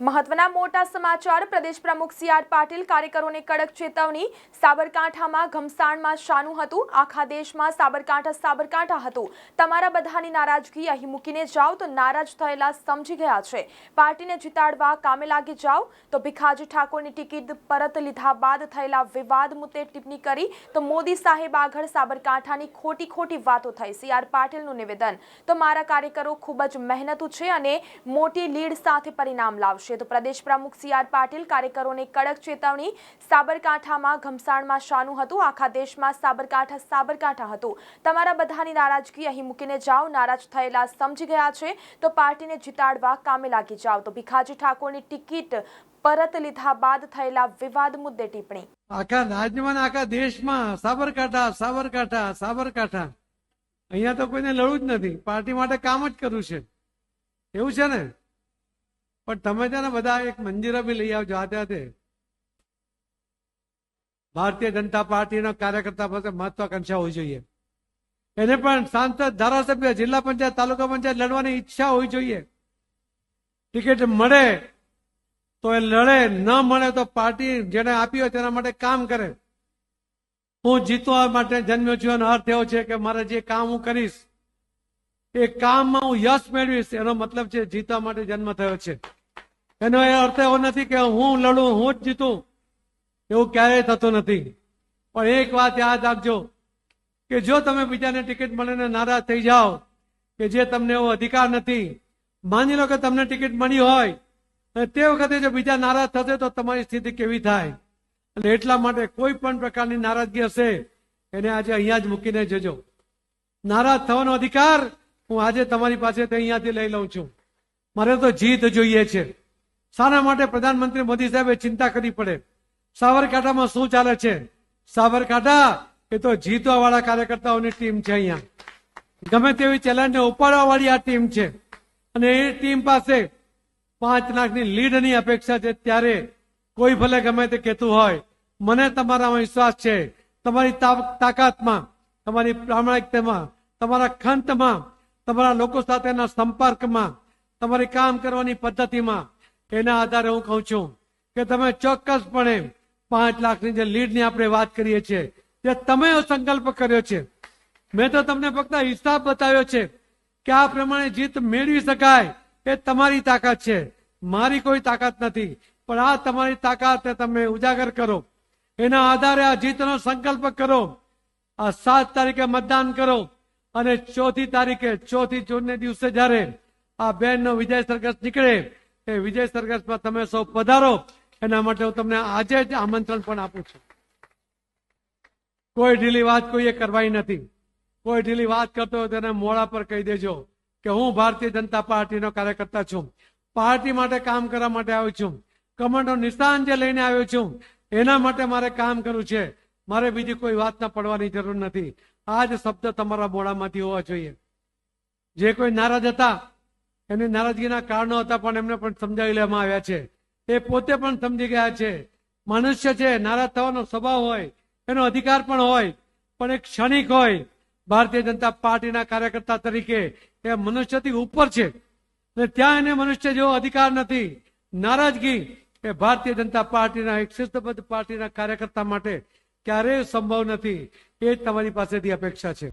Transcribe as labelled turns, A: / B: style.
A: મહત્વના મોટા સમાચાર. પ્રદેશ પ્રમુખ સી આર પાટીલ કાર્યકરોને કડક ચેતવણી. સાબરકાંઠામાં ઘમસાણમાં શાનું હતું. આખા દેશમાં સાબરકાંઠા સાબરકાંઠા હતું. તમારા બધાની નારાજગી અહીં મૂકીને જાઓ તો નારાજ થયેલા સમજી ગયા છે. પાર્ટીને જીતાડવા કામે લાગી જાઓ તો ભીખાજી ઠાકોરની ટિકિટ પરત લીધા બાદ થયેલા વિવાદ મુદ્દે ટિપ્પણી કરી તો મોદી સાહેબ આગળ સાબરકાંઠાની ખોટી ખોટી વાતો થઈ. સી આર પાટીલનું નિવેદન. તો મારા કાર્યકરો ખૂબ જ મહેનતુ છે અને મોટી લીડ સાથે પરિણામ લાવશે. તો પ્રદેશ પ્રમુખ સી આર પાટીલ કાર્યકરોને કડક ચેતવણી, સાબરકાંઠામાં ઘમસાણમાં શાનું હતું, આખા દેશમાં સાબરકાંઠા સાબરકાંઠા હતું. તમારા બધાની નારાજગી અહીં મૂકીને જાઓ. નારાજ થયેલા સમજી ગયા છે. તો પાર્ટીને જીતાડવા કામે લાગી જાઓ. તો ભીખાજી ઠાકોરની ટિકિટ પરત લીધા બાદ થયેલા વિવાદ મુદ્દે ટિપ્પણી.
B: આખા રાજ્યમાં આખા દેશમાં સાબરકાંઠા સાબરકાંઠા સાબરકાંઠા. અહીંયા તો કોઈને લડવું જ નથી. પાર્ટી માટે કામ જ કરવું છે. એવું છે ને? પણ તમે છે ને બધા એક મંજીરા બી લઈ આવજો હાથે હાથે ભારતીય જનતા પાર્ટીના કાર્યકર્તા પાસે મહત્વાકાંક્ષા હોવી જોઈએ. એને પણ સાંસદ, ધારાસભ્ય, જિલ્લા પંચાયત, તાલુકા પંચાયત લડવાની ઈચ્છા હોવી જોઈએ. ટિકિટ મળે તો એ લડે, ન મળે તો પાર્ટી જેને આપી હોય તેના માટે કામ કરે. હું જીતવા માટે જન્મ્યો છું એનો અર્થ એવો છે કે મારે જે કામ હું કરીશ, એ કામમાં હું યશ મેળવીશ, એનો મતલબ છે જીતવા માટે જન્મ થયો છે. એનો એ અર્થ એવો નથી કે હું લડું, હું જ જીતું. એવું ક્યારેય થતું નથી. પણ એક વાત યાદ રાખજો કે જો તમે બીજાને ટિકિટ મળીને નારાજ થઈ જાઓ, કે જે તમને એવો અધિકાર નથી, માની લો કે તમને ટિકિટ મળી હોય અને તે વખતે જો બીજા નારાજ થશે તો તમારી સ્થિતિ કેવી થાય? અને એટલા માટે કોઈ પણ પ્રકારની નારાજગી હશે, એને આજે અહીંયા જ મૂકીને જજો. નારાજ થવાનો અધિકાર હું આજે તમારી પાસે અહીંયાથી લઈ લઉં છું. મારે તો જીત જોઈએ છે. શાના માટે પ્રધાનમંત્રી મોદી સાહેબે ચિંતા કરવી પડે. સાબરકાંઠામાં શું ચાલે છે? સાબરકાંઠા એ તો જીતવા વાળા કાર્યકર્તાઓની ટીમ છે અહીંયા. ગમે તેવી ચેલેન્જને ઉપાડવા વાળી આ ટીમ છે. અને એ ટીમ પાસે પાંચ લાખની લીડની અપેક્ષા છે ત્યારે કોઈ ભલે ગમે તે કહેતું હોય, મને તમારામાં વિશ્વાસ છે. તમારી તાકાતમાં, તમારી પ્રામાણિકતામાં, તમારા ખંતમાં, તમારા લોકો સાથેના સંપર્કમાં, તમારી કામ કરવાની પદ્ધતિમાં એના આધારે હું કહું છું કે તમે ચોક્કસપણે પાંચ લાખની જે લીડની આપણે વાત કરીએ છીએ, જે તમે સંકલ્પ કર્યો છે, મેં તો તમને ફક્ત હિસાબ બતાવ્યો છે કે આ પ્રમાણે જીત મેળવી શકાય એ તમારી તાકાત છે. મારી કોઈ તાકાત નથી, પણ આ તમારી તાકાત તમે ઉજાગર કરો. એના આધારે આ જીતનો સંકલ્પ કરો. આ સાત તારીખે મતદાન કરો અને ચોથી તારીખે ચોથી જૂનને દિવસે જ્યારે આ બેનનો વિજય સરઘસ નીકળે એ વિજય સરઘસમાં તમે સૌ પધારો. એના માટે હું તમને આજે જ આમંત્રણ પણ આપું છું. કોઈ ઢીલી વાત કોઈએ કરવાની નથી. કોઈ ઢીલી વાત કરતો હોય તેને મોડા પર કહી દેજો કે હું ભારતીય જનતા પાર્ટીનો કાર્યકર્તા છું. પાર્ટી માટે કામ કરવા માટે આવ્યો છું. કમાન્ડો નિશાન જે લઈને આવ્યો છું, એના માટે મારે કામ કરવું છે. મારે બીજી કોઈ વાતના પડવાની જરૂર નથી. આ જ શબ્દ તમારા મોડામાંથી હોવા જોઈએ. જે કોઈ નારાજ હતા એની નારાજગીના કારણો હતા પણ એમને પણ સમજાવી લેવામાં આવ્યા છે. એ પોતે પણ સમજી ગયા છે. મનુષ્ય છે, નારાજ થવાનો સ્વભાવ હોય, એનો અધિકાર પણ હોય, પણ એક ક્ષણિક હોય. ભારતીય જનતા પાર્ટીના કાર્યકર્તા તરીકે એ મનુષ્યથી ઉપર છે. ને ત્યાં એને મનુષ્ય જેવો અધિકાર નથી. નારાજગી એ ભારતીય જનતા પાર્ટીના એક શિસ્તબદ્ધ પાર્ટીના કાર્યકર્તા માટે ક્યારેય સંભવ નથી. એ જ તમારી પાસેથી અપેક્ષા છે.